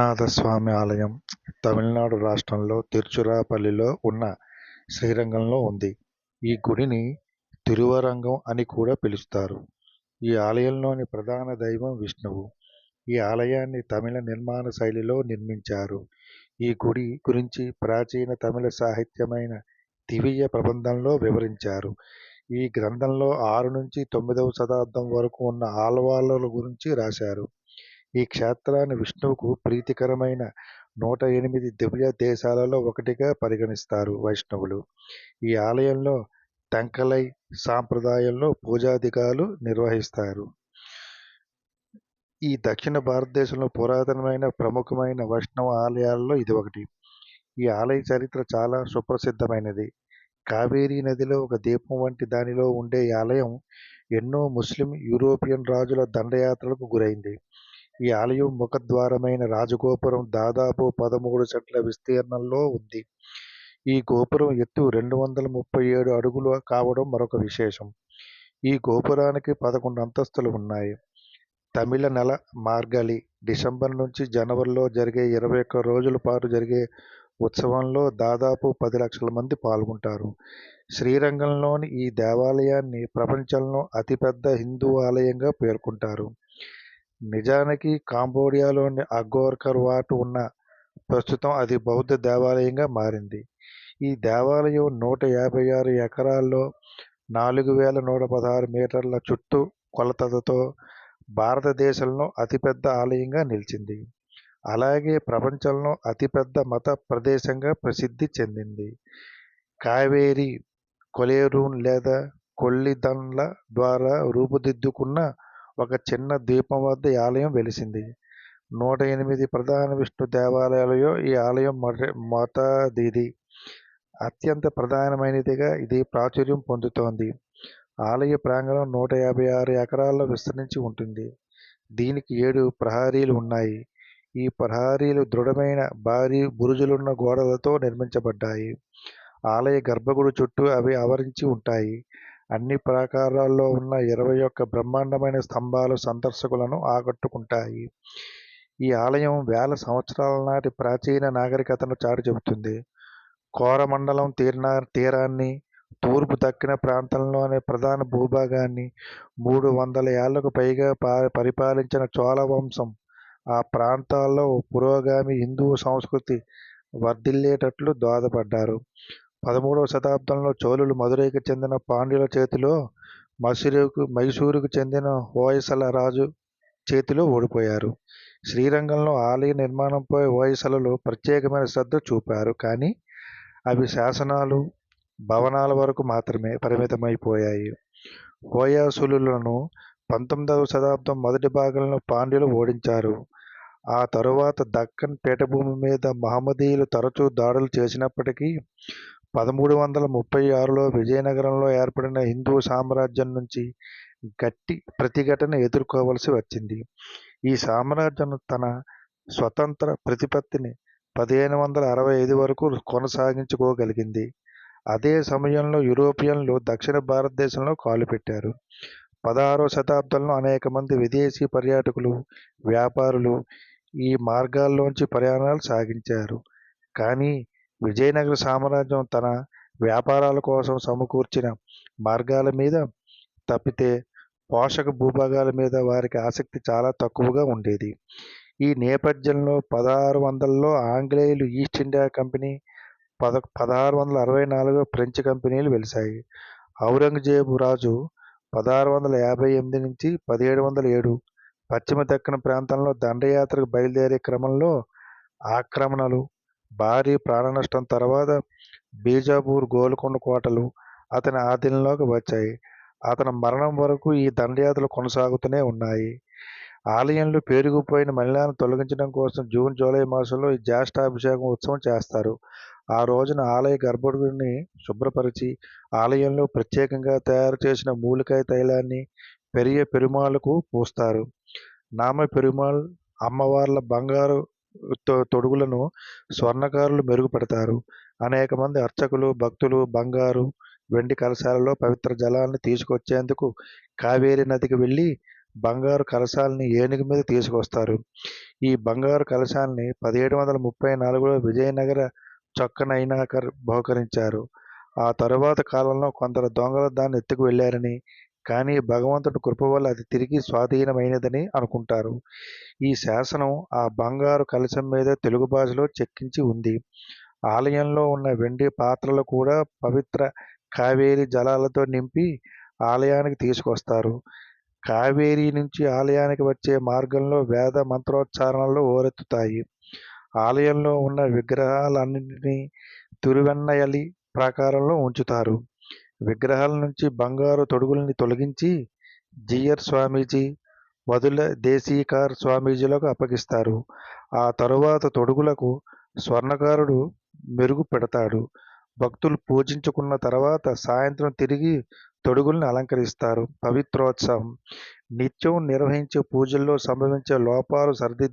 రంగనాథస్వామి ఆలయం తమిళనాడు రాష్ట్రంలో తిరుచిరాపల్లిలో ఉన్న శ్రీరంగంలో ఉంది. ఈ గుడిని తిరువరంగం అని కూడా పిలుస్తారు. ఈ ఆలయంలోని ప్రధాన దైవం విష్ణువు. ఈ ఆలయాన్ని తమిళ నిర్మాణ శైలిలో నిర్మించారు. ఈ గుడి గురించి ప్రాచీన తమిళ సాహిత్యమైన దివ్య ప్రబంధంలో వివరించారు. ఈ గ్రంథంలో ఆరు నుంచి తొమ్మిదవ శతాబ్దం వరకు ఉన్న ఆలవాళ్ళ గురించి రాశారు. ఈ క్షేత్రాన్ని విష్ణువుకు ప్రీతికరమైన నూట ఎనిమిది దివ్య దేశాలలో ఒకటిగా పరిగణిస్తారు వైష్ణవులు. ఈ ఆలయంలో టెంకలై సాంప్రదాయంలో పూజాధికాలు నిర్వహిస్తారు. ఈ దక్షిణ భారతదేశంలో పురాతనమైన ప్రముఖమైన వైష్ణవ ఆలయాల్లో ఇది ఒకటి. ఈ ఆలయ చరిత్ర చాలా సుప్రసిద్ధమైనది. కావేరీ నదిలో ఒక దీపం వంటి దానిలో ఉండే ఆలయం ఎన్నో ముస్లిం యూరోపియన్ రాజుల దండయాత్రలకు గురైంది. ఈ ఆలయం ముఖద్వారమైన రాజగోపురం దాదాపు పదమూడు సెట్ల విస్తీర్ణంలో ఉంది. ఈ గోపురం ఎత్తు రెండు వందల ముప్పై ఏడు అడుగులు కావడం మరొక విశేషం. ఈ గోపురానికి పదకొండు అంతస్తులు ఉన్నాయి. తమిళ నెల మార్గలి డిసెంబర్ నుంచి జనవరిలో జరిగే ఇరవై ఒక్క రోజుల పాటు జరిగే ఉత్సవంలో దాదాపు పది లక్షల మంది పాల్గొంటారు. శ్రీరంగంలోని ఈ దేవాలయాన్ని ప్రపంచంలో అతిపెద్ద హిందూ ఆలయంగా పేర్కొంటారు. నిజానికి కాంబోడియాలోని అగోర్కర్ వాట్ ఉన్న ప్రస్తుతం అది బౌద్ధ దేవాలయంగా మారింది. ఈ దేవాలయం నూట యాభై ఆరు ఎకరాల్లో నాలుగు వేల నూట పదహారు మీటర్ల చుట్టూ కొలతలతో భారతదేశంలో అతిపెద్ద ఆలయంగా నిలిచింది. అలాగే ప్రపంచంలో అతిపెద్ద మత ప్రదేశంగా ప్రసిద్ధి చెందింది. కావేరి కొలేరూన్ లేదా కొల్లిదన్ల ద్వారా రూపుదిద్దుకున్న ఒక చిన్న ద్వీపం వద్ద ఈ ఆలయం వెలిసింది. నూట ఎనిమిది ప్రధాన విష్ణు దేవాలయాలలో ఈ ఆలయం మొద మొదటిది అత్యంత ప్రధానమైనదిగా ఇది ప్రాచుర్యం పొందుతోంది. ఆలయ ప్రాంగణం నూట యాభై ఆరు ఎకరాల్లో విస్తరించి ఉంటుంది. దీనికి ఏడు ప్రహరీలు ఉన్నాయి. ఈ ప్రహరీలు దృఢమైన భారీ బురుజులున్న గోడలతో నిర్మించబడ్డాయి. ఆలయ గర్భగుడి చుట్టూ అవి ఆవరించి ఉంటాయి. అన్ని ప్రాకారాల్లో ఉన్న ఇరవై ఒక్క బ్రహ్మాండమైన స్తంభాలు సందర్శకులను ఆకట్టుకుంటాయి. ఈ ఆలయం వేల సంవత్సరాల నాటి ప్రాచీన నాగరికతను చాటి చెబుతుంది కోరమండలం తీర్నా తీరాన్ని తూర్పు దక్కిన ప్రాంతంలోని ప్రధాన భూభాగాన్ని మూడు వందల ఏళ్ళకు పైగా పరిపాలించిన చోళ వంశం ఆ ప్రాంతాల్లో పురోగామి హిందూ సంస్కృతి వర్ధిల్లేటట్లు దోహదపడ్డారు. పదమూడవ శతాబ్దంలో చోళులు మదురైకి చెందిన పాండ్యుల చేతిలో మసూరుకు మైసూరుకు చెందిన హోయసల రాజు చేతిలో ఓడిపోయారు. శ్రీరంగంలో ఆలయ నిర్మాణంపై హోయసలలో ప్రత్యేకమైన శ్రద్ధ చూపారు. కానీ అవి శాసనాలు భవనాల వరకు మాత్రమే పరిమితమైపోయాయి. హోయాసులులను పంతొమ్మిదవ శతాబ్దం మొదటి భాగంలో పాండ్యులు ఓడించారు. ఆ తరువాత దక్కన్ పీఠభూమి మీద మహమ్మదీయులు తరచూ దాడులు చేసినప్పటికీ పదమూడు వందల ముప్పై ఆరులో విజయనగరంలో ఏర్పడిన హిందూ సామ్రాజ్యం నుంచి గట్టి ప్రతిఘటన ఎదుర్కోవలసి వచ్చింది. ఈ సామ్రాజ్యం తన స్వతంత్ర ప్రతిపత్తిని పదిహేను వందల అరవై ఐదు వరకు కొనసాగించుకోగలిగింది. అదే సమయంలో యూరోపియన్లు దక్షిణ భారతదేశంలో కాలుపెట్టారు. పదహారవ శతాబ్దంలో అనేక మంది విదేశీ పర్యాటకులు వ్యాపారులు ఈ మార్గాల్లోంచి ప్రయాణాలు సాగించారు. కానీ విజయనగర సామ్రాజ్యం తన వ్యాపారాల కోసం సమకూర్చిన మార్గాల మీద తప్పితే పోషక భూభాగాల మీద వారికి ఆసక్తి చాలా తక్కువగా ఉండేది. ఈ నేపథ్యంలో పదహారు వందలలో ఆంగ్లేయులు ఈస్ట్ ఇండియా కంపెనీ పద పదహారు వందల అరవై నాలుగు ఫ్రెంచ్ కంపెనీలు వెలిశాయి. ఔరంగజేబు రాజు పదహారు వందల యాభై ఎనిమిది నుంచి పదిహేడు వందల ఏడు పశ్చిమ దక్కన ప్రాంతంలో దండయాత్రకు బయలుదేరే క్రమంలో ఆక్రమణలు భారీ ప్రాణనష్టం తర్వాత బీజాపూర్ గోల్కొండ కోటలు అతని ఆధీనంలోకి వచ్చాయి. అతని మరణం వరకు ఈ దండయాత్రలు కొనసాగుతూనే ఉన్నాయి. ఆలయంలో పేరుకుపోయిన మలినాలను తొలగించడం కోసం జూన్ జూలై మాసంలో ఈ జ్యేష్ఠాభిషేకం ఉత్సవం చేస్తారు. ఆ రోజున ఆలయ గర్భగుడిని శుభ్రపరిచి ఆలయంలో ప్రత్యేకంగా తయారు చేసిన మూలికాయ తైలాన్ని పెరియ పెరుమాళ్ళకు పూస్తారు. నామ పెరుమాళ్ అమ్మవార్ల బంగారు తొడుగులను స్వర్ణకారులు మెరుగుపెడతారు. అనేక మంది అర్చకులు భక్తులు బంగారు వెండి కలశాలలో పవిత్ర జలాన్ని తీసుకొచ్చేందుకు కావేరి నదికి వెళ్ళి బంగారు కలశాలని ఏనుగు మీద తీసుకొస్తారు. ఈ బంగారు కలశాలని పదిహేడు వందల ముప్పై నాలుగులో విజయనగర చొక్కనైనాకర్ బహుకరించారు. ఆ తరువాత కాలంలో కొందరు దొంగలు దాన్ని ఎత్తుకు వెళ్ళారని కానీ భగవంతుడి కృప వల్ల అది తిరిగి స్వాధీనమైనదని అనుకుంటారు. ఈ శాసనం ఆ బంగారు కలశం మీద తెలుగు భాషలో చెక్కించి ఉంది. ఆలయంలో ఉన్న వెండి పాత్రలు కూడా పవిత్ర కావేరి జలాలతో నింపి ఆలయానికి తీసుకొస్తారు. కావేరి నుంచి ఆలయానికి వచ్చే మార్గంలో వేద మంత్రోచ్చారణలు ఓరెత్తుతాయి. ఆలయంలో ఉన్న విగ్రహాలన్నింటినీ తిరువెన్నయలి ప్రాకారంలో ఉంచుతారు. విగ్రహాల నుంచి బంగారు తొడుగుల్ని తొలగించి జియర్ స్వామీజీ వదుల దేశీకార్ స్వామీజీలకు అప్పగిస్తారు. ఆ తరువాత తొడుగులకు స్వర్ణకారుడు మెరుగు పెడతాడు. భక్తులు పూజించుకున్న తర్వాత సాయంత్రం తిరిగి తొడుగుల్ని అలంకరిస్తారు. పవిత్రోత్సవం. నిత్యం నిర్వహించే పూజల్లో సంభవించే లోపాలు సరిది